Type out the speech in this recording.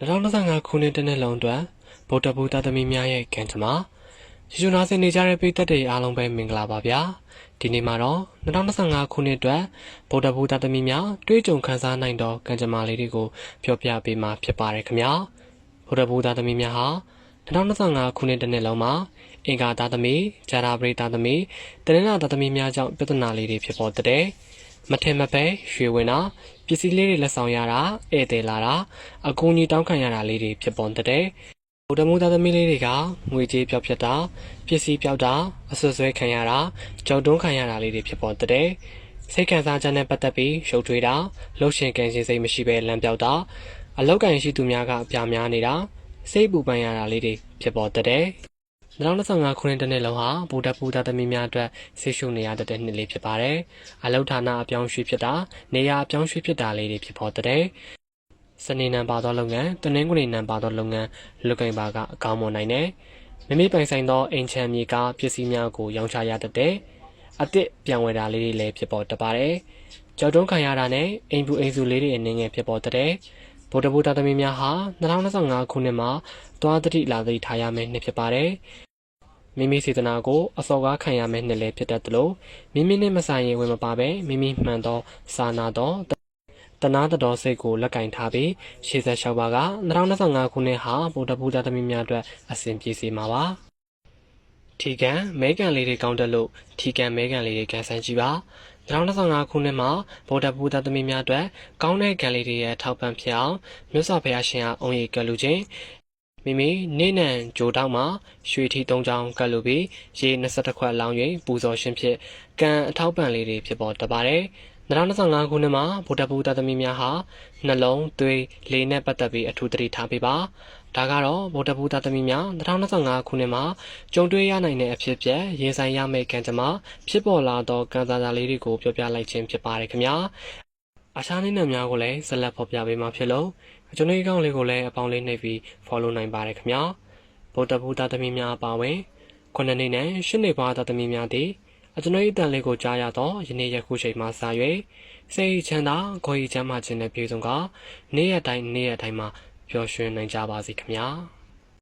2025ခုနှစ်တစ်နှစ်လုံးအတွက်ဗုဒ္ဓဘုရားသမီးများရဲ့ကံကြမ္မာရှိရှိနာဆင်နေကြတဲ့ပြည်သက်တွေအားလုံးပဲမင်္ဂလာပါဗျာဒီနေ့မှာတော့2025ခုနှစ်အတွက်ဗုဒ္ဓဘုရားသမီးများတွေးကြုံခန်းစားနိုင်သောကံကြမ္မာလေးတွေကိုပြောပြပေးမှာဖြစ်ပါတယ်ခင်ဗျာဗုဒ္ဓဘုရားသမီးများဟာ2025ခုနှစ်တစ်နှစ်လုံးမှာအင်္ဂါသားသမီးဂျာရာပရိသားသမီးတနင်္လာသားသမီးများကြောင့်ပြဿနာလေးတွေဖြစ်ပေါ်တဲ့ မထင်မပဲရွှေဝင်တာပစ္စည်းလေးတွေလက်ဆောင်ရတာဧည့်သည်လာတာအကူအညီတောင်းခံရတာလေးတွေဖြစ်ပေါ်တဲ့ဗုဒ္ဓမူသားသမီးလေးတွေကငွေကြေးပြောက်ပြတ်တာပစ္စည်းပြောက်တာအဆွဆွဲခံရတာကြောက်တွန်းခံရတာလေးတွေဖြစ်ပေါ်တဲ့စိတ်ခံစားချက်နဲ့ပတ်သက်ပြီးရှုပ်ထွေးတာလှုပ်ရှင်ကန်ရှင်စိတ်မရှိဘဲလမ်းပြောက်တာအလောက်ကန်ရှိသူများကအပြာများနေတာစိတ်ပူပန်ရတာလေးတွေဖြစ်ပေါ်တဲ့ 2025ခုနှစ်တစ်နှစ်လုံးဟာဗုဒ္ဓဘုရားသမီးများအတွက်ဆိတ်ရှုနေရတဲ့နှစ်လေးဖြစ်ပါတယ်။အလောက်ဌာနအပြောင်းရွှေ့ဖြစ်တာနေရာအပြောင်းရွှေ့ဖြစ်တာလေးတွေဖြစ်ပေါ်တဲ့စနေနံပါသောလုပ်ငန်းတနင်္ဂနွေနံပါသောလုပ်ငန်းလူကိန်းပါကအကောင်းမွန်နိုင်တယ်။မိမိပိုင်ဆိုင်သောအိမ်ချမ်းမြေကပစ္စည်းများကိုရောင်းချရတဲ့အသစ်ပြန်ဝယ်တာလေးတွေလည်းဖြစ်ပေါ်တတ်ပါတယ်။ကြောက်တုံးခံရတာနဲ့အိမ်ပူအိမ်စုလေးတွေအနေငယ်ဖြစ်ပေါ်တဲ့ဗုဒ္ဓဘုရားသမီးများဟာ2025ခုနှစ်မှာသွားတတိလာတတိထားရမယ့်နှစ်ဖြစ်ပါတယ်။ မိမိစေတနာကိုအစော်ကားခံရမယ့်နှစ်လည်းဖြစ်တတ်သလိုမိမိနဲ့မဆိုင်ရင်ဝင်မပါပဲမိမိမှန်သောစာနာသောတနာတော်စိတ်ကိုလက်ကင်ထားပြီးရှေ့ဆက်လျှောက်ပါက2025ခုနှစ်ဟာဗုဒ္ဓဘုရားသမီးများအတွက်အစဉ်ပြေစီမှာပါ။ထီကန်မဲကန်လေးတွေကောင်းတက်လို့ထီကန်မဲကန်လေးတွေကန်ဆန်းကြည့်ပါ2025ခုနှစ်မှာဗုဒ္ဓဘုရားသမီးများအတွက်ကောင်းတဲ့ကံလေးတွေရဲ့ထောက်ပံ့ဖြစ်အောင်မြတ်စွာဘုရားရှင်အားအုံရည်ကလူချင်း မိမိနေနံဂျိုတောက်မှာရွှေထီ၃ချောင်းကတ်လူပြီးရေ22ခွက်လောင်း၍ပူဇော်ရှင်ဖြစ်ကံအထောက်ပံ့လေးတွေဖြစ်ပေါ်တတ်ပါတယ်2025ခုနှစ်မှာဗုဒ္ဓဘုရားသမီးများဟာနှလုံးသွေးလေးနဲ့ပတ်သက်ပြီးအထူးသတိထားပေးပါဒါကတော့ဗုဒ္ဓဘုရားသမီးများ2025ခုနှစ်မှာကြုံတွေ့ရနိုင်တဲ့အဖြစ်အပျက်ရင်ဆိုင်ရမယ့်ကံကြမ္မာဖြစ်ပေါ်လာသောကံစားစာလေးတွေကိုပြောပြလိုက်ခြင်းဖြစ်ပါတယ်ခင်ဗျာ အခြားနည်းနာများကိုလည်းဆက်လက်ဖော်ပြပေးမှာဖြစ်လို့ကျွန်တော်ဒီကောင်လေးကိုလည်းအပေါင်းလေးနှိပ်ပြီး follow နိုင်ပါတယ်ခင်ဗျာဗုဒ္ဓဘုရားသမီးများအပါဝင်ခုနှစ်နှစ်နဲ့ရှစ်နှစ်ပါးသားသမီးများသည်အကျွန်ုပ်၏တန်လေးကိုကြားရသောယနေ့ယခုချိန်မှစ၍စိတ်ချမ်းသာကိုယ်ချမ်းသာခြင်းနဲ့ပြည့်စုံကနေ့ရက်တိုင်းနေ့ရက်တိုင်းမှာပျော်ရွှင်နိုင်ကြပါစေခင်ဗျာ